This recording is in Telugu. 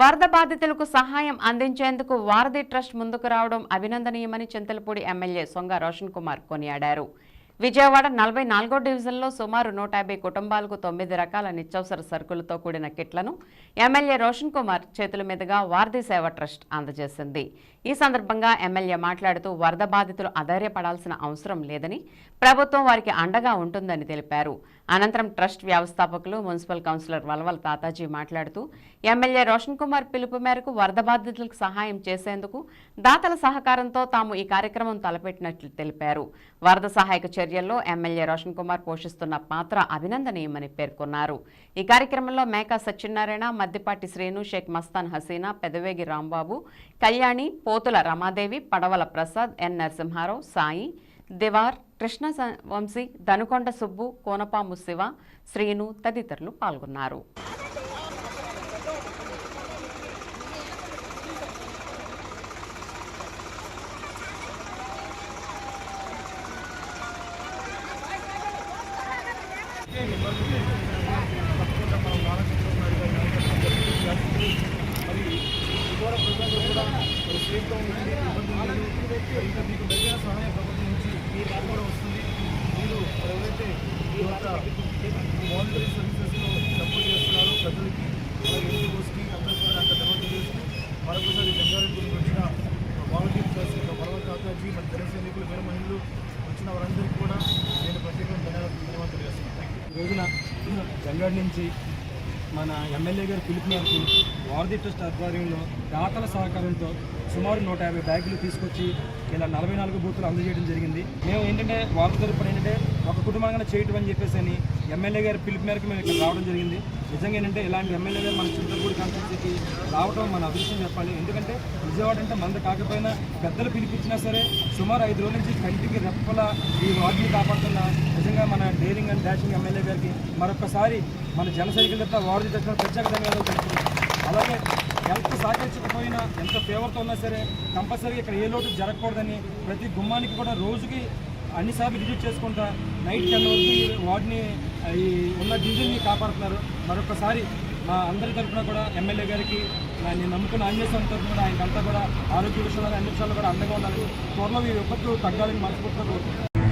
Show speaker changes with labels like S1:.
S1: వరద బాధితులకు సహాయం అందించేందుకు వారధి ట్రస్ట్ ముందుకు రావడం అభినందనీయమని చింతలపూడి ఎమ్మెల్యే సొంగ రోషన్ కుమార్ కొనియాడారు. విజయవాడ నలభై నాలుగో డివిజన్లో సుమారు నూట యాభై కుటుంబాలకు తొమ్మిది రకాల నిత్యావసర సరుకులతో కూడిన కిట్లను ఎమ్మెల్యే రోషన్ కుమార్ చేతుల మీదుగా వారధి సేవ ట్రస్ట్ అందజేసింది. ఈ సందర్భంగా ఎమ్మెల్యే మాట్లాడుతూ వరద బాధితులు అధైర్యపడాల్సిన అవసరం లేదని ప్రభుత్వం వారికి అండగా ఉంటుందని తెలిపారు. అనంతరం ట్రస్ట్ వ్యవస్థాపకులు మున్సిపల్ కౌన్సిలర్ వలవల తాతాజీ మాట్లాడుతూ ఎమ్మెల్యే రోషన్ కుమార్ పిలుపు మేరకు వరద బాధితులకు సహాయం చేసేందుకు దాతల సహకారంతో తాము ఈ కార్యక్రమం తలపెట్టినట్లు తెలిపారు. వరద సహాయక చర్యల్లో ఎమ్మెల్యే రోషన్ కుమార్ పోషిస్తున్న పాత్ర అభినందనీయమని పేర్కొన్నారు. ఈ కార్యక్రమంలో మేకా సత్యనారాయణ మద్దిపాటి శ్రీను షేక్ మస్తాన్ హసీనా పెదవేగి రాంబాబు కళ్యాణి పోతుల రమాదేవి పడవల ప్రసాద్ ఎన్ నరసింహారావు సాయి దివార్ కృష్ణ వంశీ దనుకొండ సుబ్బు కోనపాము శివ శ్రీను తదితరులు పాల్గొన్నారు
S2: మరి ఇతర ప్రజలు కూడా మరి సేఫ్గా ఉంటుంది ఇబ్బంది ఇంకా మీకు తగిన సహాయం ప్రభుత్వం నుంచి మీ దాకా కూడా వస్తుంది మీరు ఎవరైతే ఈ యొక్క వాలంటరీ సర్వీసెస్లో సపోర్ట్ చేస్తున్నారో ప్రజలకి
S3: జంగాడ్ నుంచి మన ఎమ్మెల్యే గారు పిలుపు మేరకు వారధి ట్రస్ట్ ఆధ్వర్యంలో దాతల సహకారంతో సుమారు నూట యాభై బ్యాగులు తీసుకొచ్చి ఇలా నలభై నాలుగు బూతులు అందజేయడం జరిగింది. మేము ఏంటంటే వారధి తరపున ఏంటంటే ఒక కుటుంబంగా చేయటం అని చెప్పేసి అని ఎమ్మెల్యే గారి పిలుపు మేరకు మేము ఇక్కడ రావడం జరిగింది. నిజంగా ఏంటంటే ఇలాంటి ఎమ్మెల్యే గారు మన చింతపూడి కాన్స్టిట్యూన్సీకి రావడం మన అదృష్టం చెప్పాలి. ఎందుకంటే విజయవాడ అంటే మంద కాకపోయినా పెద్దలు పిలిపించినా సరే సుమారు ఐదు రోజుల నుంచి కంటికి రెప్పల ఈ వార్డుని కాపాడుతున్న నిజంగా మన డేరింగ్ అండ్ డాషింగ్ ఎమ్మెల్యే గారికి మరొకసారి మన జనసైకిల్ తప్ప వార్డు తరఫున ప్రత్యేక ధన్యవాదాలు తెలుపుతున్నాం. అలాగే ఎంత సహకరించకపోయినా ఎంత ఫేవర్తో ఉన్నా సరే కంపల్సరీగా ఇక్కడ ఏ లోటు జరగకూడదని ప్రతి గుమ్మానికి కూడా రోజుకి అన్నిసార్లు విజిట్ చేసుకుంటా. నైట్ టెన్ వరకు ఈ వార్డుని ఈ ఉన్న డివిజన్ని కాపాడుతున్నారు. మరొకసారి మా అందరి తరఫున కూడా ఎమ్మెల్యే గారికి నేను నమ్ముకున్న ఆంజనేయ స్వామి తరఫున కూడా ఆయనకంతా కూడా ఆరోగ్య విషయాలు అన్ని విషయాలు కూడా అండగా ఉండాలి త్వరలో ఈ విపత్తు తగ్గాలని మనస్ఫూర్తిగా